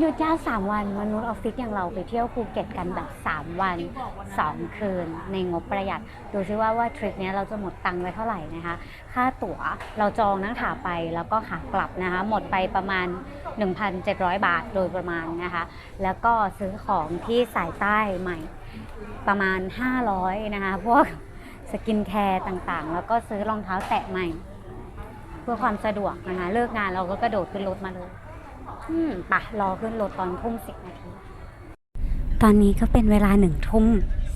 หยุดยาว 3 วันมนุษย์ออฟฟิศอย่างเราไปเที่ยวภูเก็ตกันแบบ 3 วัน 2 คืน ในงบประหยัด ดูซิว่าว่าทริปนี้เราจะหมดตังค์ไปเท่าไหร่นะคะ ค่าตั๋วเราจองทั้งขาไปแล้วก็ขากลับนะคะ หมดไปประมาณ 1,700 บาทโดยประมาณนะคะ แล้วก็ซื้อของที่สายใต้ใหม่ประมาณ 500 นะคะ พวกสกินแคร์ต่างๆ แล้วก็ซื้อรองเท้าแตะใหม่ เพื่อความสะดวกนะคะ เลิกงานเราก็กระโดดขึ้นรถมาเลย อืมปะรอขึ้นรถตอนทุ่มสิบนาที ตอนนี้ก็เป็นเวลาหนึ่งทุ่ม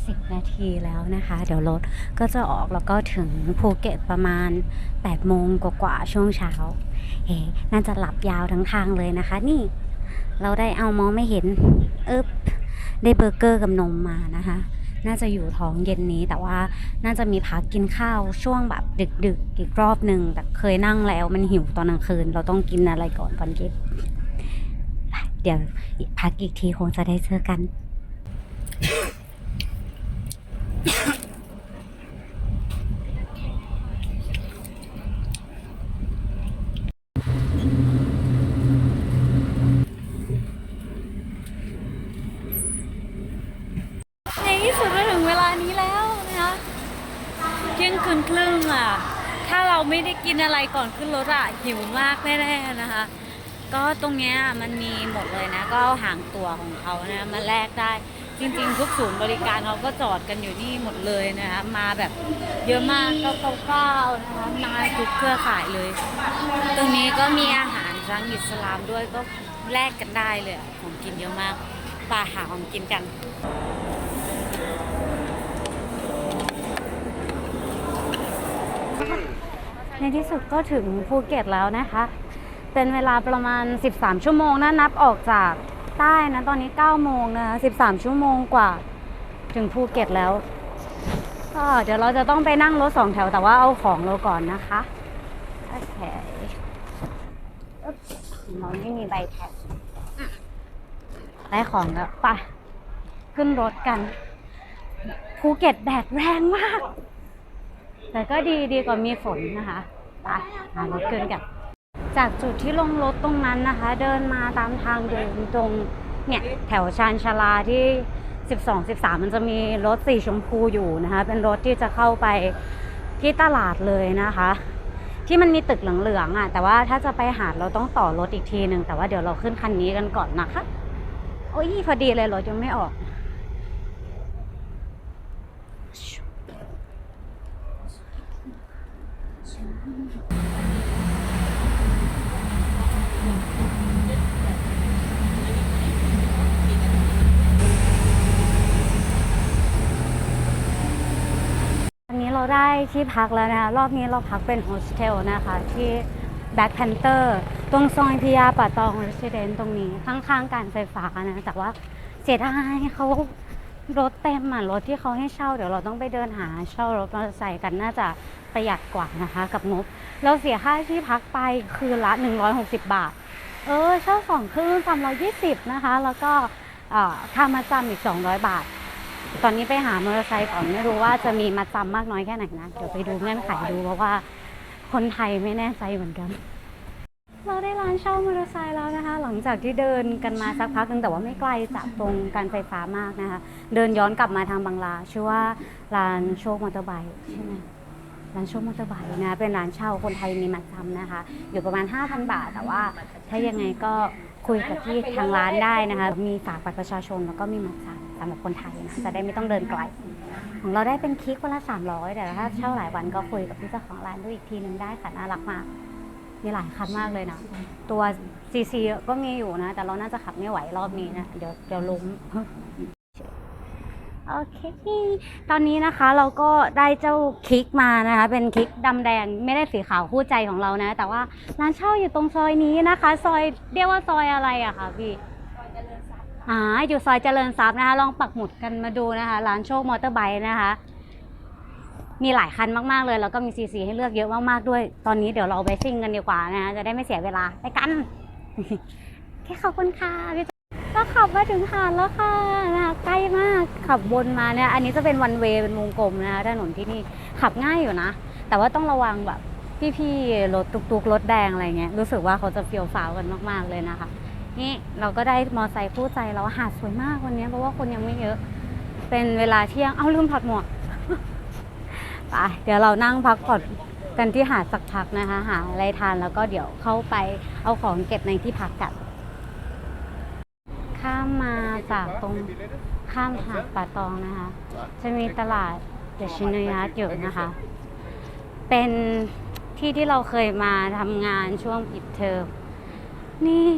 สิบนาทีแล้วนะคะ เดี๋ยวรถก็จะออกแล้วก็ถึงภูเก็ตประมาณ8ปดโมงกว่าๆช่วงเช้าเฮ้น่าจะหลับยาวทั้งทางเลยนะคะ นี่ เราได้เอามองไม่เห็นเอ๊บได้เบอร์เกอร์กับนมมานะคะ น่าจะอยู่ท้องเย็นนี้แต่ว่าน่าจะมีพักกินข้าวช่วงแบบดึกๆอีกรอบหนึ่งแต่เคยนั่งแล้วมันหิวตอนกลางคืน เราต้องกินอะไรก่อนตอนเย็น เดี๋ยวพักอีกทีคงจะได้เจอกัน ในที่สุดก็ถึงเวลานี้แล้วนะคะเที่ยงคืนครึ่งอะ ถ้าเราไม่ได้กินอะไรก่อนขึ้นรถอะหิวมากแน่ๆนะคะ ก็ตรงเนี้ยมันมีหมดเลยนะ ก็เอาหางตัวของเขานะมาแลกได้จริงๆ ทุกศูนย์บริการเขาก็จอดกันอยู่นี่หมดเลยนะคะมาแบบเยอะมากเก้าๆนะคะมาทุกเครือข่ายเลย ตรงนี้ก็มีอาหารร้านอิสลามด้วยก็แลกกันได้เลยของกินเยอะมากไปหาของกินกันในที่สุดก็ถึงภูเก็ตแล้วนะคะ เป็นเวลาประมาณ 13 ชั่วโมงนะนับออกจากใต้นะตอนนี้ 9 โมงนะ 13 ชั่วโมงกว่าถึงภูเก็ตแล้วก็เดี๋ยวเราจะต้องไปนั่งรถสองแถวแต่ว่าเอาของเราก่อนนะคะโอเคอึ๊บเราไม่มีใบแท็กได้ของแล้วไปขึ้นรถกันภูเก็ตแดดแรงมาก แต่ก็ดีดีกว่ามีฝนนะคะไปหารถขึ้นกัน จากจุดที่ลงรถตรงนั้นนะคะ เดินมาตามทางเดินตรงเนี่ยแถวชานชาลาที่ 12 13 มันจะมีรถสีชมพูอยู่นะคะ เป็นรถที่จะเข้าไปที่ตลาดเลยนะคะ ที่มันมีตึกเหลืองๆอะ แต่ว่าถ้าจะไปหาดเราต้องต่อรถอีกทีหนึ่งแต่ว่าเดี๋ยวเราขึ้นคันนี้กันก่อนนะคะ โอ้ยพอดีเลยรถยังไม่ออก วันนี้เราได้ ที่พักแล้วนะคะ รอบนี้เราพักเป็นโฮสเทลนะคะ ที่ Black Panther ตรงซอยพิยาป่าตองเรสซิเดนตรงนี้ ข้างๆการไฟฟ้านะแต่ว่าเสียดายเขารถเต็มอะรถที่เขาให้เช่า เดี๋ยวเราต้องไปเดินหาเช่ารถมอเตอร์ไซค์กันน่าจะประหยัดกว่านะคะ กับงบเราเสียค่าที่พักไปคืนละ 160 บาท เออ เช่าสองคืน320นะคะ แล้วก็เอ่อค่ามาจำอีก 200 บาท ตอนนี้ไปหามอเตอร์ไซค์ก่อนไม่รู้ว่าจะมีมาจำมากน้อยแค่ไหนนะ เดี๋ยวไปดูเงื่อนไขดูเพราะว่าคนไทยไม่แน่ใจเหมือนกัน เราได้ร้านเช่ามอเตอร์ไซค์แล้วนะคะ หลังจากที่เดินกันมาสักพักนึงแต่ว่าไม่ไกลจากตรงการไฟฟ้ามากนะคะ เดินย้อนกลับมาทางบางลาชื่อว่าร้านโชคมอเตอร์ไบค์ใช่ไหมร้านโชคมอเตอร์ไบค์นะเป็นร้านเช่าคนไทยมีมาจำนะคะ อยู่ประมาณ 5,000 บาท แต่ว่าถ้ายังไงก็คุยกับที่ทางร้านได้นะคะ มีฝากบัตรประชาชนแล้วก็มีมาจำ สำหรับคนไทยนะจะได้ไม่ต้องเดินไกล ของเราได้เป็นคลิกวันละ300แต่ถ้าเช่าหลายวันก็คุยกับพี่เจ้าของร้านด้วยอีกทีหนึ่งได้ค่ะน่ารักมากมีหลายคันมากเลยนะ ตัว CC ก็มีอยู่นะ แต่เราน่าจะขับไม่ไหวรอบนี้นะ เดี๋ยวเดี๋ยวล้มโอเค ตอนนี้นะคะเราก็ได้เจ้าคิกมานะคะ เป็นคิกดำแดงไม่ได้สีขาวคู่ใจของเรานะ แต่ว่าร้านเช่าอยู่ตรงซอยนี้นะคะ ซอยเรียกว่าซอยอะไรอะคะพี่ อ่าอยู่ซอยเจริญทรัพย์นะคะ ลองปักหมุดกันมาดูนะคะ ร้านโชคมอเตอร์ไบค์นะคะ มีหลายคันมากๆเลย แล้วก็มีซีซีให้เลือกเยอะมากๆด้วย ตอนนี้เดี๋ยวเราไปซิ่งกันดีกว่านะคะ จะได้ไม่เสียเวลาไปกัน แค่ขอบคุณค่ะพี่ก็ขับมาถึงหาดแล้วค่ะนะคะใกล้มากขับวนมาเนี่ย อันนี้จะเป็นวันเวย์เป็นวงกลมนะคะถนนที่นี่ขับง่ายอยู่นะ แต่ว่าต้องระวังแบบพี่ๆรถตุกๆรถแดงอะไรเงี้ยรู้สึกว่าเขาจะเฟียวฟ้าวกันมากๆเลยนะคะ นี่เราก็ได้มอไซค์คู่ใจแล้วหาดสวยมากวันนี้เพราะว่าคนยังไม่เยอะ เป็นเวลาเที่ยง เอ้าลืมถอดหมวก ไป เดี๋ยวเรานั่งพักผ่อนกันที่หาดสักพักนะคะ หาอะไรทานแล้วก็เดี๋ยวเข้าไปเอาของเก็บในที่พักกัน ข้ามมาจากตรงข้ามหาดป่าตองนะคะ จะมีตลาดเดชินยัตอยู่นะคะ เป็นที่ที่เราเคยมาทำงานช่วงปิดเทอม นี่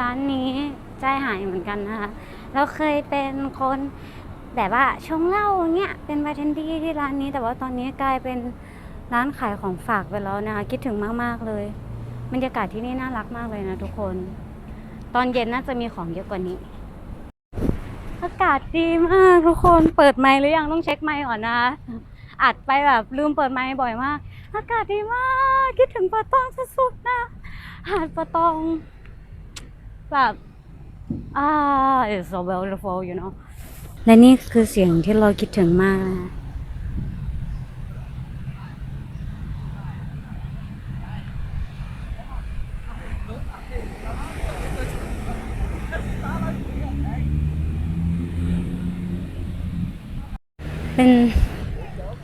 ร้านนี้ใจหายเหมือนกันนะคะเราเคยเป็นคนแบบว่าชงเหล้าเงี้ยเป็นบาร์เทนดี้ที่ร้านนี้ แต่ว่าตอนนี้กลายเป็นร้านขายของฝากไปแล้วนะคะคิดถึงมาก ๆ เลยบรรยากาศที่นี่น่ารักมากเลยนะทุกคน ตอนเย็นน่าจะมีของเยอะกว่านี้ อากาศดีมากทุกคนเปิดไมค์หรือยังต้องเช็คไมค์ก่อนนะอัดไปแบบลืมเปิดไมค์บ่อยมาก อากาศดีมาก คิดถึงปะตองสุดๆนะหาดปะตอง แบบอ่า it's so beautiful you know และนี่คือเสียงที่เราคิดถึงมากนะเป็น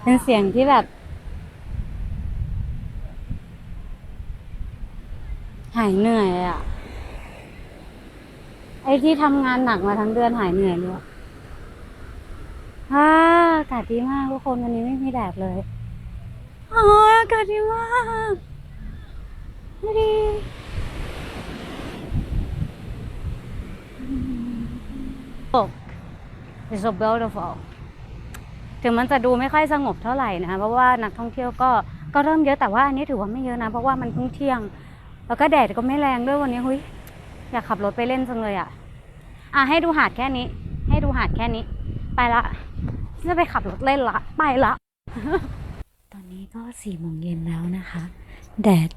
เป็นเสียงที่แบบ หายเหนื่อยอะไอ้ที่ทำงานหนักมาทั้งเดือนหายเหนื่อยเลยอาอากาศดีมากทุกคนวันนี้ไม่มีแดดเลยโอ้ยอากาศดีมากดูดีโอ้ it's so beautiful ถึงมันจะดูไม่ค่อยสงบเท่าไหร่นะคะเพราะว่านักท่องเที่ยวก็ก็เริ่มเยอะแต่ว่าอันนี้ถือว่าไม่เยอะนะ เพราะว่ามันเพิ่งเที่ยง แล้วก็แดดก็ไม่แรงด้วยวันนี้หุยอยากขับรถไปเล่นจังเลยอะ อะให้ดูหาดแค่นี้ ให้ดูหาดแค่นี้ ไปละจะไปขับรถเล่นละ ไปละ ตอนนี้ก็สี่โมงเย็นแล้วนะคะ แดด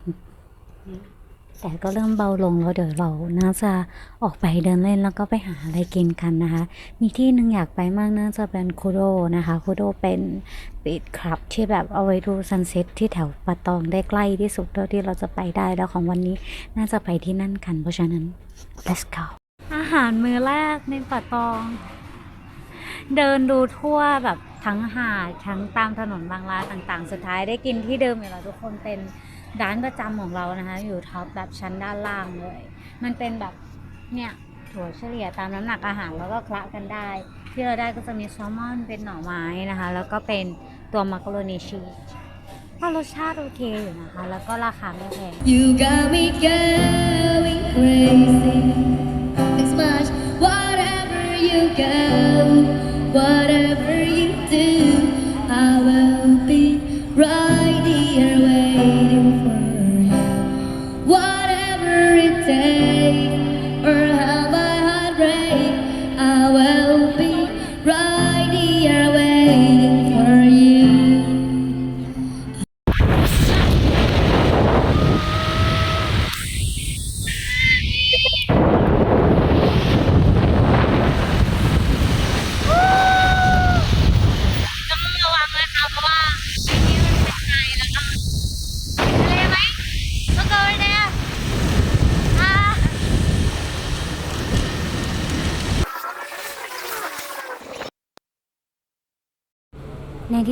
แดดก็เริ่มเบาลงแล้วเดี๋ยวเราน่าจะออกไปเดินเล่นแล้วก็ไปหาอะไรกินกันนะคะ มีที่หนึ่งอยากไปมากน่าจะเป็นคูโดนะคะคูโดเป็นปิดคลับที่แบบเอาไว้ดูซันเซ็ตที่แถวปะตองได้ใกล้ที่สุดเท่าที่เราจะไปได้แล้วของวันนี้น่าจะไปที่นั่นกันเพราะฉะนั้น let's go หารมื้อแรกในปะตอง เดินดูทั่วแบบทั้งหาดทั้งตามถนนบางราต่างๆ สุดท้ายได้กินที่เดิมอยู่แล้วทุกคนเป็นร้านประจำของเรานะคะ อยู่ท็อปแบบชั้นด้านล่างเลย มันเป็นแบบเนี่ยถั่วเฉลี่ยตามน้ำหนักอาหารแล้วก็คละกันได้ ที่เราได้ก็จะมีแซลมอนเป็นหน่อไม้นะคะ แล้วก็เป็นตัวมักกะโรนีชีสก็รสชาติโอเคอยู่นะคะ แล้วก็ราคาไม่แพง You got me going crazy.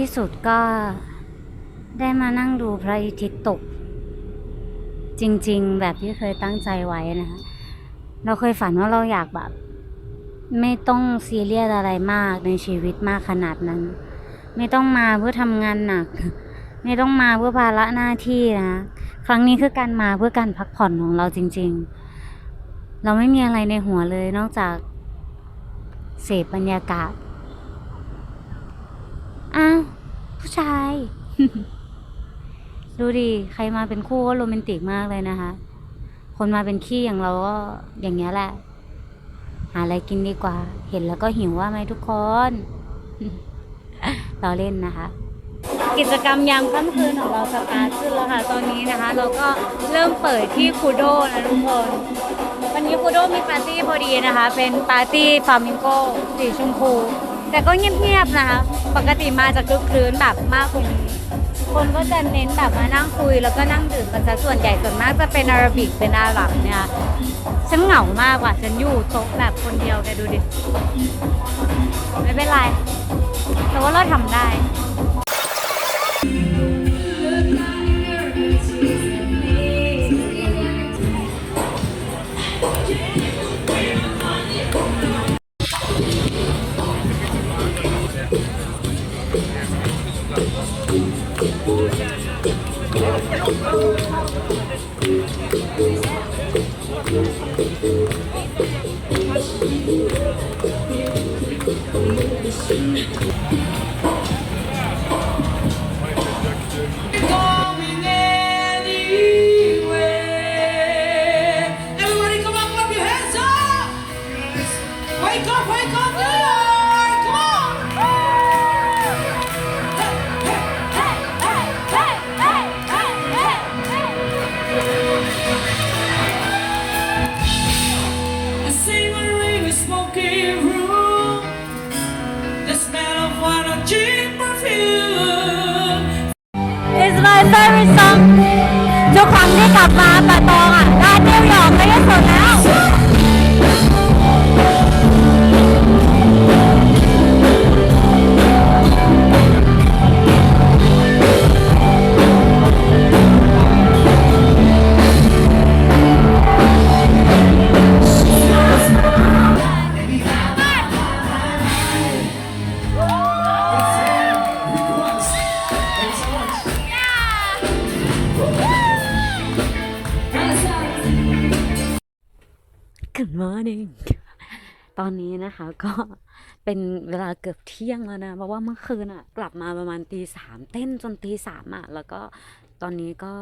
ที่สุดก็ได้มานั่งดูพระอาทิตย์ตก จริง ๆ แบบที่เคยตั้งใจไว้นะคะเราเคยฝันว่าเราอยากแบบ ไม่ต้องซีเรียสอะไรมากในชีวิตมากขนาดนั้น ไม่ต้องมาเพื่อทำงานหนัก ไม่ต้องมาเพื่อภาระหน้าที่นะครั้งนี้คือการมาเพื่อการพักผ่อนของเราจริง ๆ เราไม่มีอะไรในหัวเลยนอกจากเสพบรรยากาศ อ้าว ผู้ชาย ดูดิ ใครมาเป็นคู่ก็โรแมนติกมากเลยนะคะ คนมาเป็นขี้อย่างเราก็อย่างเงี้ยแหละ หาอะไรกินดีกว่า เห็นแล้วก็หิวว่าไหมทุกคนเราเล่นนะคะ กิจกรรมยามค่ำคืนของเราสตาร์ทขึ้นแล้วค่ะ ตอนนี้นะคะ เราก็เริ่มเปิดที่คูโดนะทุกคน วันนี้คูโดมีปาร์ตี้พอดีนะคะ เป็นปาร์ตี้ฟาร์มิงโกสีชมพู แต่ก็เงียบๆนะคะ ปกติมาจะคึกคืนแบบมากกว่านี้ คนก็จะเน้นแบบมานั่งคุยแล้วก็นั่งดื่มกันซะส่วนใหญ่ส่วนมากจะเป็นอาราบิกเป็นอาหรับเนี่ย ฉันเหงามากว่ะฉันอยู่โต๊ะแบบคนเดียวแกดูดิ ไม่เป็นไร แต่ว่าเราทำได้ Wake up, wake up, New York! Come on! The scenery is smoky room. The smell of one of cheap perfume. It's my favorite song ทุกครั้งที่กลับมาปะตองอ่ะร้านนิวยอร์กไม่ได้สนแล้ว ก็เป็นเวลาเกือบเที่ยงแล้วนะ เพราะว่าเมื่อคืนอะ กลับมาประมาณตีสามเต้นจนตีสามอะ แล้วก็ตอนนี้ก็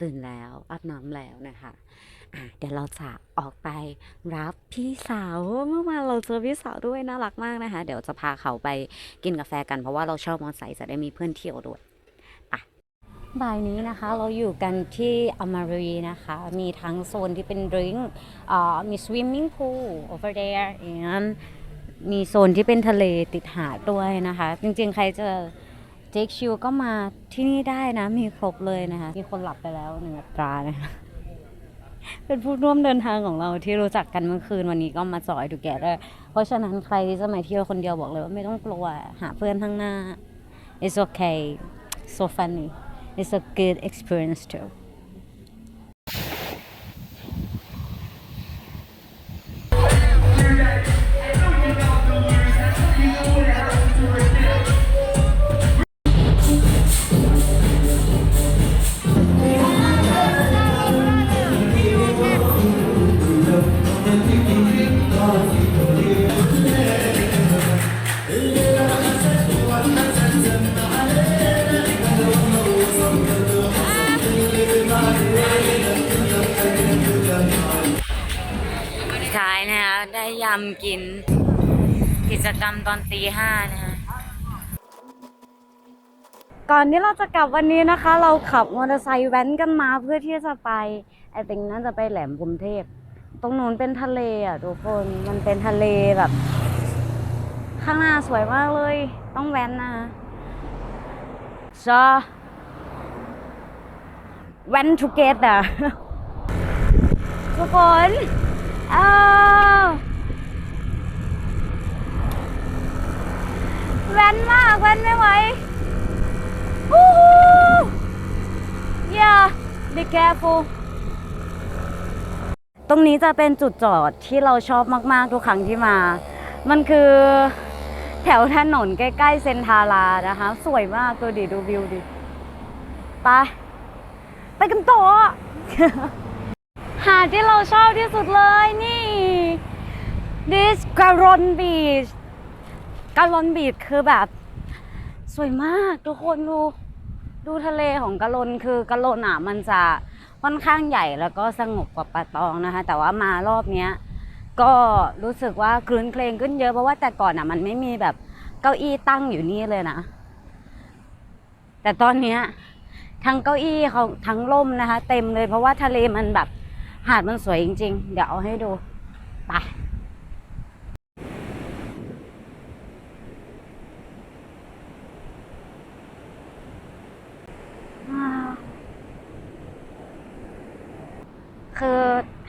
ตื่นแล้วอาบน้ำแล้วนะคะอะเดี๋ยวเราจะออกไปรับพี่สาวเมื่อวานเราเจอพี่สาวด้วยน่ารักมากนะคะ เดี๋ยวจะพาเขาไปกินกาแฟกันเพราะว่าเราช่ามอไซค์จะได้มีเพื่อนเที่ยวด้วยบ่ายนี้นะคะเราอยู่กันที่อมารีนะคะ มีทั้งโซนที่เป็นดริงก์อ่ามี swimming pool over there and มีโซนที่เป็นทะเลติดหาดด้วยนะคะ จริงๆ ใครจะเจ๊กชิวก็มาที่นี่ได้นะ มีครบเลยนะคะ มีคนหลับไปแล้วหนึ่งอัตรานะคะเป็นผู้ร่วมเดินทางของเราที่รู้จักกันเมื่อคืนวันนี้ก็มาจอยดูแกด้วยเพราะฉะนั้นใครที่จะมาเที่ยวคนเดียวบอกเลยว่าไม่ต้องกลัวหาเพื่อนข้างหน้า it's okay so funny it's a good experience too ได้ยำกิน กิจกรรมตอนตีห้านะคะก่อนที่เราจะกลับวันนี้นะคะ เราขับมอเตอร์ไซค์แว้นกันมาเพื่อที่จะไปไอติงน่าจะไปแหลมพรหมเทพ ตรงนู้นเป็นทะเลอะทุกคนมันเป็นทะเลแบบ ข้างหน้าสวยมากเลย ต้องแว้นนะจะแว้น together ทุกคนอ้าว แว้นมากแว้นไม่ไหวฮู้ฮู้ yeah be careful ตรงนี้จะเป็นจุดจอดที่เราชอบมากๆทุกครั้งที่มา มันคือแถวถนนใกล้ ๆ เซนทารานะคะ สวยมากตัวดิดูวิวดิ ไป ไปกันต่อหาดที่เราชอบที่สุดเลยนี่ this Garon Beach Garon Beach คือแบบ สวยมากทุกคนดูดูทะเลของกะลนคือกะลนอะมันจะค่อนข้างใหญ่แล้วก็สงบกว่าปะตองนะคะ แต่ว่ามารอบเนี้ยก็รู้สึกว่าคลื้นเครงขึ้นเยอะเพราะว่าแต่ก่อนอะมันไม่มีแบบเก้าอี้ตั้งอยู่นี่เลยนะ แต่ตอนเนี้ยทั้งเก้าอี้เขาทั้งร่มนะคะ เต็มเลยเพราะว่าทะเลมันแบบหาดมันสวยจริง ๆ เดี๋ยวเอาให้ดูไป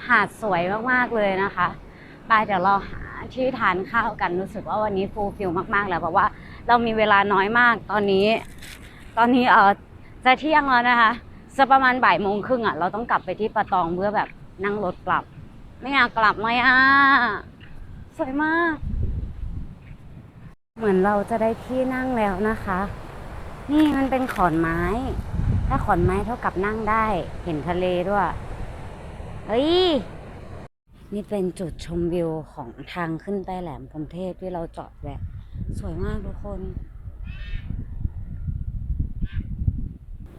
หาดสวยมากๆเลยนะคะไปเดี๋ยวเราหาที่ทานข้าวกันรู้สึกว่าวันนี้ฟูลฟิลมากๆแล้วเพราะว่าเรามีเวลาน้อยมากตอนนี้ ตอนนี้เออจะเที่ยงแล้วนะคะจะประมาณบ่ายโมงครึ่งอะเราต้องกลับไปที่ปะตองเพื่อแบบนั่งรถกลับ ไม่อยากกลับไหมอะสวยมาก เหมือนเราจะได้ที่นั่งแล้วนะคะ นี่มันเป็นขอนไม้ ถ้าขอนไม้เท่ากับนั่งได้ เห็นทะเลด้วย เฮ้ย นี่เป็นจุดชมวิวของทางขึ้นไปแหลมพรมเทพที่เราจอดแวะสวยมากทุกคน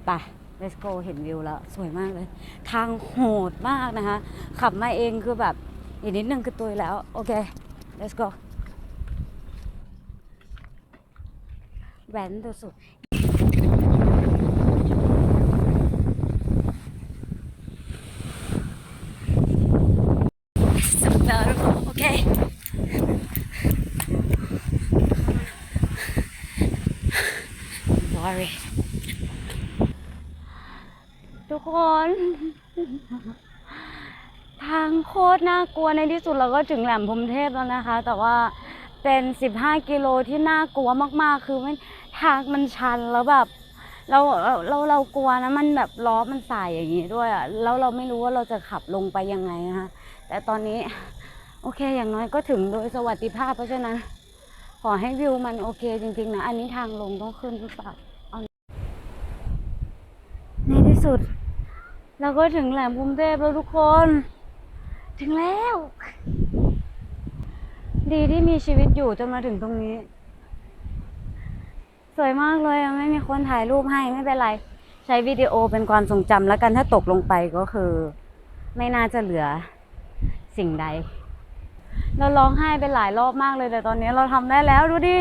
ไป let's go เห็นวิวแล้ว สวยมากเลย ทางโหดมากนะคะ ขับมาเองคือแบบอีกนิดนึงคือตุยแล้ว โอเค let's go แว้นสุดสุดแล้วทุกคนโอเค sorry ทุกคน ทางโคตรน่ากลัวในที่สุดเราก็ถึงแหลมพรมเทพแล้วนะคะ แต่ว่าเป็น 15 กิโลที่น่ากลัวมากๆ คือมันทางมันชันแล้วแบบเราเราเราเรากลัวนะมันแบบล้อมันสายอย่างนี้ด้วยอะแล้วเราไม่รู้ว่าเราจะขับลงไปยังไงนะคะแต่ตอนนี้โอเคอย่างน้อยก็ถึงโดยสวัสดิภาพเพราะฉะนั้นขอให้วิวมันโอเคจริงๆนะ อันนี้ทางลงต้องขึ้นหรือเปล่าในที่สุด เราก็ถึงแหลมพรหมเทพแล้วทุกคน ถึงแล้ว ดีที่มีชีวิตอยู่จนมาถึงตรงนี้ สวยมากเลยอะไม่มีคนถ่ายรูปให้ไม่เป็นไร ใช้วิดีโอเป็นความทรงจำแล้วกันถ้าตกลงไปก็คือ ไม่น่าจะเหลือสิ่งใด เราร้องไห้ไปหลายรอบมากเลยแต่ตอนนี้เราทำได้แล้วดูดิ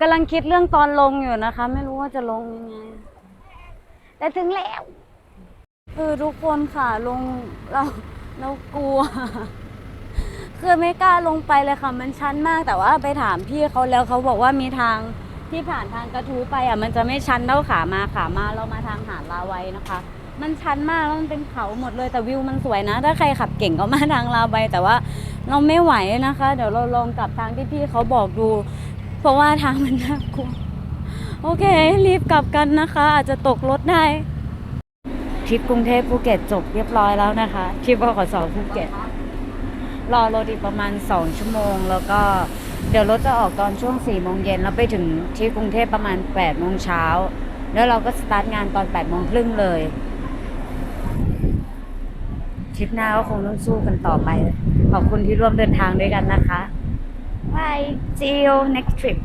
กำลังคิดเรื่องตอนลงอยู่นะคะ ไม่รู้ว่าจะลงยังไง แต่ถึงแล้ว คือทุกคนค่ะลงเรา เรากลัว คือไม่กล้าลงไปเลยค่ะ มันชันมาก แต่ว่าไปถามพี่เขาแล้วเขาบอกว่ามีทางที่ผ่านทางกระทู้ไปอะ มันจะไม่ชันเท่าขามาขามาเรามาทางหาดลาวัยนะคะ มันชันมากแล้วมันเป็นเขาหมดเลยแต่วิวมันสวยนะ ถ้าใครขับเก่งก็มาทางลาวัยแต่ว่าเราไม่ไหวนะคะ เดี๋ยวเราลองกลับทางที่พี่เขาบอกดู เพราะว่าทางมันน่ากลัวโอเค รีบกลับกันนะคะ อาจจะตกรถได้ ทริปกรุงเทพภูเก็ตจบเรียบร้อยแล้วนะคะทริปบขสภูเก็ตรอรถอีกประมาณ 2 ชั่วโมง แล้วก็เดี๋ยวรถจะออกตอนช่วง4โมงเย็นแล้วไปถึงที่กรุงเทพประมาณ8โมงเช้าแล้วเราก็สตาร์ทงานตอน8โมงครึ่งเลยทริปหน้าก็คงต้องสู้กันต่อไป ขอบคุณที่ร่วมเดินทางด้วยกันนะคะ Bye see you next trip